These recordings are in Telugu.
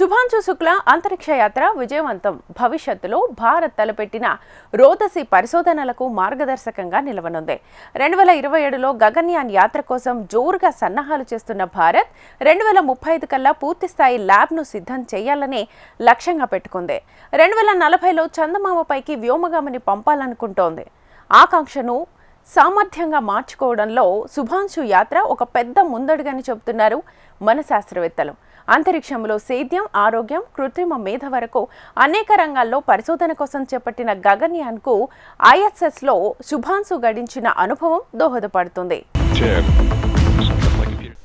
శుభాంశు శుక్ల అంతరిక్ష యాత్ర విజయవంతం. భవిష్యత్తులో భారత్ తలపెట్టిన రోదసి పరిశోధనలకు మార్గదర్శకంగా నిలవనుంది. రెండు వేల ఇరవై ఏడులో గగన్యాన్ యాత్ర కోసం జోరుగా సన్నాహాలు చేస్తున్న భారత్ రెండు వేల ముప్పై ఐదు కల్లా పూర్తిస్థాయి ల్యాబ్ను సిద్ధం చేయాలని లక్ష్యంగా పెట్టుకుంది. రెండు వేల నలభైలో చందమామపైకి వ్యోమగామిని పంపాలనుకుంటోంది. ఆకాంక్షను సామర్థ్యంగా మార్చుకోవడంలో శుభాంశు యాత్ర ఒక పెద్ద ముందడుగని చెబుతున్నారు మన శాస్త్రవేత్తలు. అంతరిక్షంలో సేద్యం ఆరోగ్యం కృత్రిమ మేధ వరకు అనేక రంగాల్లో పరిశోధన కోసం చేపట్టిన గగన్యాన్కు ఐఎస్ఎస్లో శుభాంశు గడించిన అనుభవం దోహదపడుతుంది.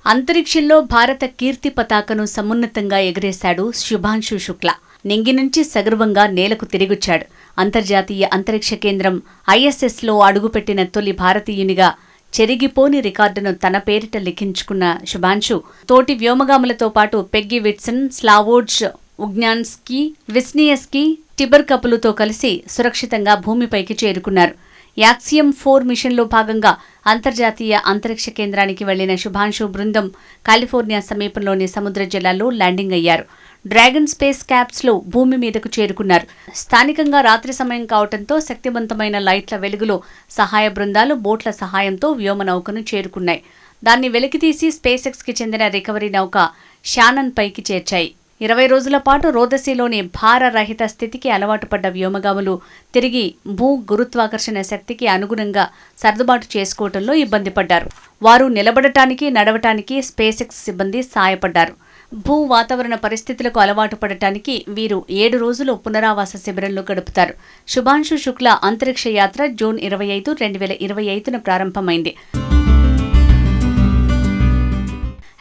అంతరిక్షంలో భారత కీర్తి పతాకను సమున్నతంగా ఎగరేశాడు శుభాంశు శుక్ల. నింగి నుంచి సగర్వంగా నేలకు తిరిగొచ్చాడు. అంతర్జాతీయ అంతరిక్ష కేంద్రం ఐఎస్ఎస్లో అడుగుపెట్టిన తొలి భారతీయునిగా చెరిగిపోని రికార్డును తన పేరిట లిఖించుకున్న శుభాంశు. తోటి వ్యోమగాములతో పాటు పెగ్గి విట్సన్ స్లావోడ్జ్ ఉగ్నాన్స్కీ విస్నియస్కీ టిబర్ కపులుతో కలిసి సురక్షితంగా భూమిపైకి చేరుకున్నారు. యాక్సియం ఫోర్ మిషన్లో భాగంగా అంతర్జాతీయ అంతరిక్ష కేంద్రానికి వెళ్ళిన శుభాంశు బృందం కాలిఫోర్నియా సమీపంలోని సముద్ర జలాల్లో ల్యాండింగ్ అయ్యారు. డ్రాగన్ స్పేస్ క్యాప్స్లో భూమి మీదకు చేరుకున్నారు. స్థానికంగా రాత్రి సమయం కావడంతో శక్తివంతమైన లైట్ల వెలుగులో సహాయ బృందాలు బోట్ల సహాయంతో వ్యోమనౌకను చేరుకున్నాయి. దాన్ని వెలికితీసి స్పేస్ ఎక్స్కి చెందిన రికవరీ నౌక షానన్ పైకి చేర్చాయి. ఇరవై రోజుల పాటు రోదసీలోని భారరహిత స్థితికి అలవాటు పడ్డ వ్యోమగాములు తిరిగి భూ గురుత్వాకర్షణ శక్తికి అనుగుణంగా సర్దుబాటు చేసుకోవడంలో ఇబ్బంది పడ్డారు. వారు నిలబడటానికి నడవటానికి స్పేస్ ఎక్స్ సిబ్బంది సాయపడ్డారు భూ వాతావరణ పరిస్థితులకు అలవాటు పడటానికి వీరు ఏడు రోజులు పునరావాస శిబిరంలో గడుపుతారు. శుభాంశు శుక్ల అంతరిక్ష యాత్ర జూన్ ఇరవై ఐదు రెండు వేల ఇరవై ఐదున ప్రారంభమైంది.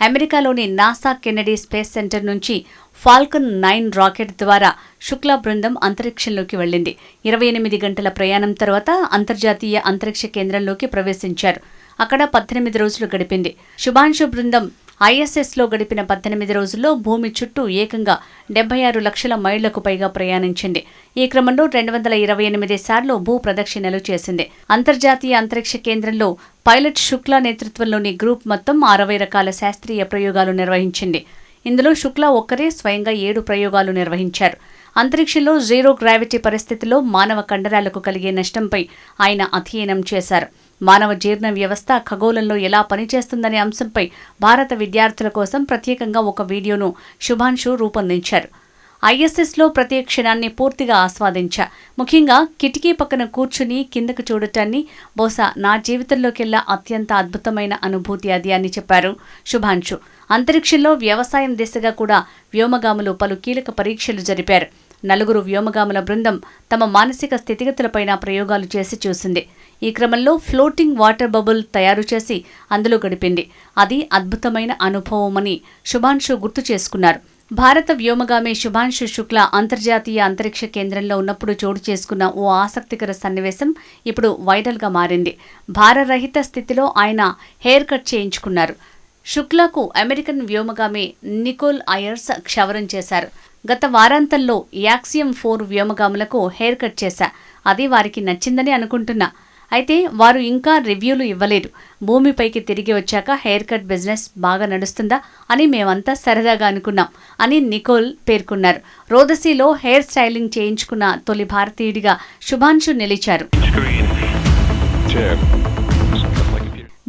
అమెరికాలోని నాసా కెన్నడీ స్పేస్ సెంటర్ నుంచి ఫాల్కన్ నైన్ రాకెట్ ద్వారా శుక్ల బృందం అంతరిక్షంలోకి వెళ్ళింది. ఇరవై ఎనిమిది గంటల ప్రయాణం తర్వాత అంతర్జాతీయ అంతరిక్ష కేంద్రంలోకి ప్రవేశించారు. అక్కడ పద్దెనిమిది రోజులు గడిపింది. శుభాంశు బృందం ఐఎస్ఎస్లో గడిపిన పద్దెనిమిది రోజుల్లో భూమి చుట్టూ ఏకంగా డెబ్బై ఆరు లక్షల మైళ్ళకు పైగా ప్రయాణించింది. ఈ క్రమంలో రెండు వందల ఇరవై ఎనిమిది సార్లు భూ ప్రదక్షిణలు చేసింది. అంతర్జాతీయ అంతరిక్ష కేంద్రంలో పైలట్ శుక్లా నేతృత్వంలోని గ్రూప్ మొత్తం అరవై రకాల శాస్త్రీయ ప్రయోగాలు నిర్వహించింది. ఇందులో శుక్లా ఒక్కరే స్వయంగా ఏడు ప్రయోగాలు నిర్వహించారు. అంతరిక్షంలో జీరో గ్రావిటీ పరిస్థితిలో మానవ కండరాలకు కలిగే నష్టంపై ఆయన అధ్యయనం చేశారు. మానవ జీర్ణ వ్యవస్థ ఖగోళంలో ఎలా పనిచేస్తుందనే అంశంపై భారత విద్యార్థుల కోసం ప్రత్యేకంగా ఒక వీడియోను శుభాంశు రూపొందించారు. ఐఎస్ఎస్లో ప్రతి క్షణాన్ని పూర్తిగా ఆస్వాదించా. ముఖ్యంగా కిటికీ పక్కన కూర్చుని కిందకు చూడటాన్ని బహుశా నా జీవితంలోకెల్లా అత్యంత అద్భుతమైన అనుభూతి అది అని చెప్పారు శుభాంశు. అంతరిక్షంలో వ్యవసాయం దిశగా కూడా వ్యోమగాములు పలు కీలక పరీక్షలు జరిపారు. నలుగురు వ్యోమగాముల బృందం తమ మానసిక స్థితిగతులపైన ప్రయోగాలు చేసి చూసింది. ఈ క్రమంలో ఫ్లోటింగ్ వాటర్ బబుల్ తయారు చేసి అందులో గడిపింది. అది అద్భుతమైన అనుభవమని శుభాంశు గుర్తు చేసుకున్నారు. భారత వ్యోమగామి శుభాంశు శుక్ల అంతర్జాతీయ అంతరిక్ష కేంద్రంలో ఉన్నప్పుడు చోటు చేసుకున్న ఓ ఆసక్తికర సన్నివేశం ఇప్పుడు వైరల్గా మారింది. భారరహిత స్థితిలో ఆయన హెయిర్ కట్ చేయించుకున్నారు. శుక్లాకు అమెరికన్ వ్యోమగామి నికోల్ అయర్స్ క్షవరం చేశారు. గత వారాంతంలో యాక్సియం ఫోర్ వ్యోమగాములకు హెయిర్ కట్ చేశా. అది వారికి నచ్చిందని అనుకుంటున్నా. అయితే వారు ఇంకా రివ్యూలు ఇవ్వలేదు. భూమిపైకి తిరిగి వచ్చాక హెయిర్ కట్ బిజినెస్ బాగా నడుస్తుందా అని మేమంతా సరదాగా అనుకున్నాం అని నికోల్ పేర్కొన్నారు. రోదసీలో హెయిర్ స్టైలింగ్ చేయించుకున్న తొలి భారతీయుడిగా శుభాంశు నిలిచారు.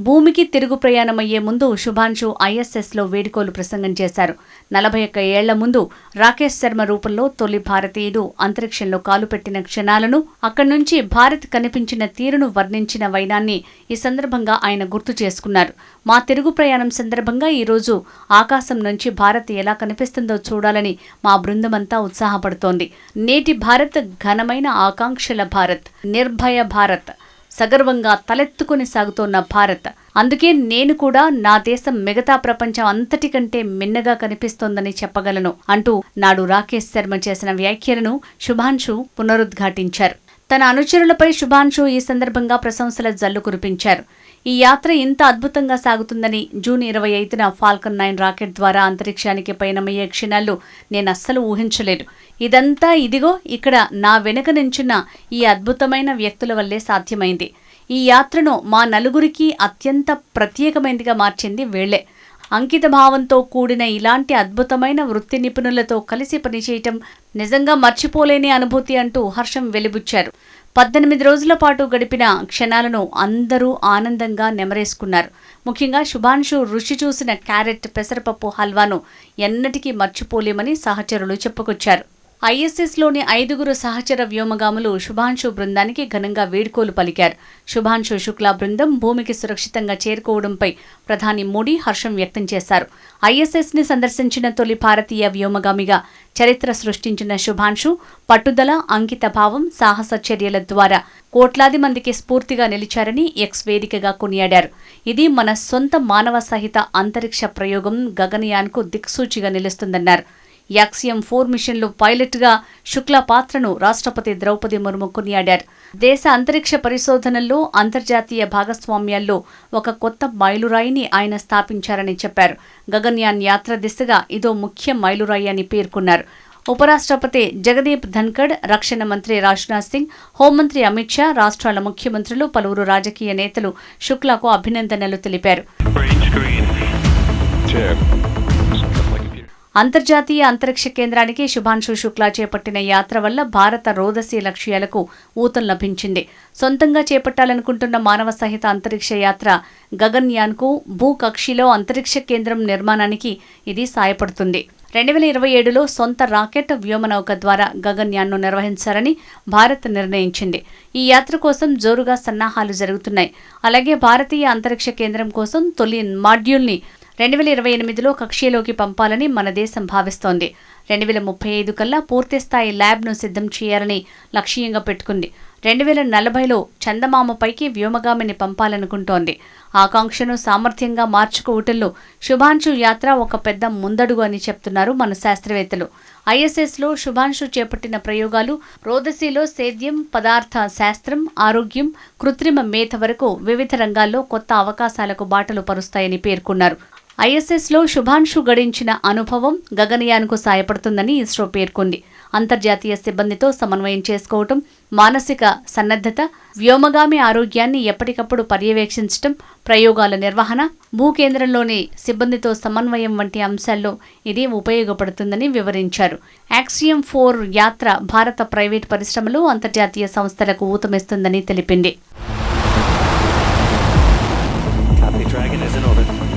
భూమికి తిరుగు ప్రయాణమయ్యే ముందు శుభాంశు ఐఎస్ఎస్లో వేడుకోలు ప్రసంగం చేశారు. నలభై ఒక్క ఏళ్ళ ముందు రాకేష్ శర్మ రూపంలో తొలి భారతీయుడు అంతరిక్షంలో కాలు పెట్టిన క్షణాలను అక్కడి నుంచి భారత్ కనిపించిన తీరును వర్ణించిన వైనాన్ని ఈ సందర్భంగా ఆయన గుర్తు చేసుకున్నారు. మా తిరుగు ప్రయాణం సందర్భంగా ఈరోజు ఆకాశం నుంచి భారత్ ఎలా కనిపిస్తుందో చూడాలని మా బృందమంతా ఉత్సాహపడుతోంది. నేటి భారత్ ఘనమైన ఆకాంక్షల భారత్ నిర్భయ భారత్. సగర్వంగా తలెత్తుకుని సాగుతోన్న భారత్. అందుకే నేను కూడా నా దేశం మిగతా ప్రపంచం అంతటికంటే మిన్నగా కనిపిస్తోందని చెప్పగలను అంటూ నాడు రాకేష్ శర్మ చేసిన వ్యాఖ్యలను శుభాంశు పునరుద్ఘాటించారు. తన అనుచరులపై శుభాంశు ఈ సందర్భంగా ప్రశంసల జల్లు కురిపించారు. ఈ యాత్ర ఇంత అద్భుతంగా సాగుతుందని జూన్ ఇరవై ఐదున ఫాల్కన్ నైన్ రాకెట్ ద్వారా అంతరిక్షానికి పయనమయ్యే క్షణాలు నేను అస్సలు ఊహించలేదు. ఇదంతా ఇదిగో ఇక్కడ నా వెనుక నించున్న ఈ అద్భుతమైన వ్యక్తుల వల్లే సాధ్యమైంది. ఈ యాత్రను మా నలుగురికి అత్యంత ప్రత్యేకమైనదిగా మార్చింది వేళ్ళే అంకిత భావంతో కూడిన ఇలాంటి అద్భుతమైన వృత్తి నిపుణులతో కలిసి పనిచేయటం నిజంగా మర్చిపోలేని అనుభూతి అంటూ హర్షం వెలిబుచ్చారు. పద్దెనిమిది రోజుల పాటు గడిపిన క్షణాలను అందరూ ఆనందంగా నెమరేసుకున్నారు. ముఖ్యంగా శుభాంశు రుచి చూసిన క్యారెట్ పెసరపప్పు హల్వాను ఎన్నటికీ మర్చిపోలేమని సహచరులు చెప్పుకొచ్చారు. ఐఎస్ఎస్లోని ఐదుగురు సహచర వ్యోమగాములు శుభాంశు బృందానికి ఘనంగా వేడుకోలు పలికారు. శుభాంశు శుక్లా బృందం భూమికి సురక్షితంగా చేరుకోవడంపై ప్రధాని మోడీ హర్షం వ్యక్తం చేశారు. ఐఎస్ఎస్ని సందర్శించిన తొలి భారతీయ వ్యోమగామిగా చరిత్ర సృష్టించిన శుభాంశు పట్టుదల అంకిత భావం సాహస చర్యల ద్వారా కోట్లాది మందికి స్ఫూర్తిగా నిలిచారని ఎక్స్ వేదికగా కొనియాడారు. ఇది మన సొంత మానవ సహిత అంతరిక్ష ప్రయోగం గగనయాన్కు దిక్సూచిగా నిలుస్తుందన్నారు. యాక్సియం ఫోర్ మిషన్లో పైలట్గా శుక్లా పాత్రను రాష్ట్రపతి ద్రౌపది ముర్ము కొనియాడారు. దేశ అంతరిక్ష పరిశోధనల్లో అంతర్జాతీయ భాగస్వామ్యాల్లో ఒక కొత్త మైలురాయిని ఆయన స్థాపించారని చెప్పారు. గగన్యాన్ యాత్ర దిశగా ఇదో ముఖ్య మైలురాయి అని పేర్కొన్నారు. ఉపరాష్ట్రపతి జగదీప్ ధన్కడ్ రక్షణ మంత్రి రాజ్నాథ్ సింగ్ హోంమంత్రి అమిత్ షా రాష్ట్రాల ముఖ్యమంత్రులు పలువురు రాజకీయ నేతలు శుక్లాకు అభినందనలు తెలిపారు. అంతర్జాతీయ అంతరిక్ష కేంద్రానికి శుభాంశు శుక్లా చేపట్టిన యాత్ర వల్ల భారత రోదసీ లక్ష్యాలకు ఊతం లభించింది. సొంతంగా చేపట్టాలనుకుంటున్న మానవ సహిత అంతరిక్ష యాత్ర గగన్యాన్కు భూకక్షిలో అంతరిక్ష కేంద్రం నిర్మాణానికి ఇది సాయపడుతుంది. రెండు వేల ఇరవై ఏడులో సొంత రాకెట్ వ్యోమనౌక ద్వారా గగన్యాన్ను నిర్వహించాలని భారత్ నిర్ణయించింది. ఈ యాత్ర కోసం జోరుగా సన్నాహాలు జరుగుతున్నాయి. అలాగే భారతీయ అంతరిక్ష కేంద్రం కోసం తొలి మాడ్యూల్ని రెండు వేల ఇరవై ఎనిమిదిలో కక్ష్యలోకి పంపాలని మన దేశం భావిస్తోంది. రెండు వేల ముప్పై ఐదు కల్లా పూర్తిస్థాయి ల్యాబ్ను సిద్ధం చేయాలని లక్ష్యంగా పెట్టుకుంది. రెండు వేల నలభైలో చందమామపైకి వ్యోమగామిని పంపాలనుకుంటోంది. ఆకాంక్షను సామర్థ్యంగా మార్చుకోవటంలో శుభాంశు యాత్ర ఒక పెద్ద ముందడుగు అని చెప్తున్నారు మన శాస్త్రవేత్తలు. ఐఎస్ఎస్లో శుభాంశు చేపట్టిన ప్రయోగాలు రోదసీలో సేద్యం పదార్థ శాస్త్రం ఆరోగ్యం కృత్రిమ మేధ వరకు వివిధ రంగాల్లో కొత్త అవకాశాలకు బాటలు పరుస్తాయని పేర్కొన్నారు. ఐఎస్ఎస్లో శుభాంశు గడించిన అనుభవం గగనయాన్కు సాయపడుతుందని ఇస్రో పేర్కొంది. అంతర్జాతీయ సిబ్బందితో సమన్వయం చేసుకోవటం మానసిక సన్నద్ధత వ్యోమగామి ఆరోగ్యాన్ని ఎప్పటికప్పుడు పర్యవేక్షించటం ప్రయోగాల నిర్వహణ భూకేంద్రంలోని సిబ్బందితో సమన్వయం వంటి అంశాల్లో ఇది ఉపయోగపడుతుందని వివరించారు. యాక్సియం ఫోర్ యాత్ర భారత ప్రైవేట్ పరిశ్రమలు అంతర్జాతీయ సంస్థలకు ఊతమిస్తుందని తెలిపింది.